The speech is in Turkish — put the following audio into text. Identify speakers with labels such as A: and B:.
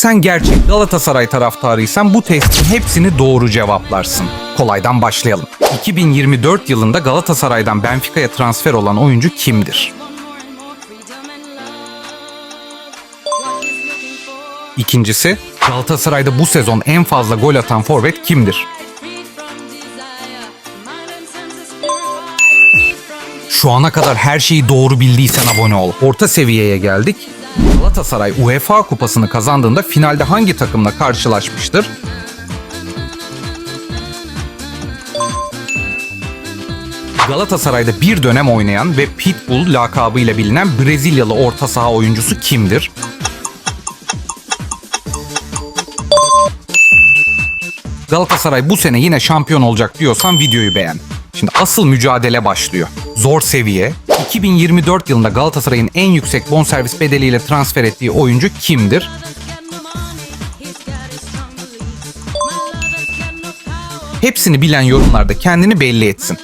A: Sen gerçek Galatasaray taraftarıysan bu testin hepsini doğru cevaplarsın. Kolaydan başlayalım. 2024 yılında Galatasaray'dan Benfica'ya transfer olan oyuncu kimdir? İkincisi, Galatasaray'da bu sezon en fazla gol atan forvet kimdir? Şu ana kadar her şeyi doğru bildiysen abone ol. Orta seviyeye geldik. Galatasaray UEFA kupasını kazandığında finalde hangi takımla karşılaşmıştır? Galatasaray'da bir dönem oynayan ve Pitbull lakabıyla bilinen Brezilyalı orta saha oyuncusu kimdir? Galatasaray bu sene yine şampiyon olacak diyorsan videoyu beğen. Şimdi asıl mücadele başlıyor. Zor seviye. 2024 yılında Galatasaray'ın en yüksek bonservis bedeliyle transfer ettiği oyuncu kimdir? Hepsini bilen yorumlarda kendini belli etsin.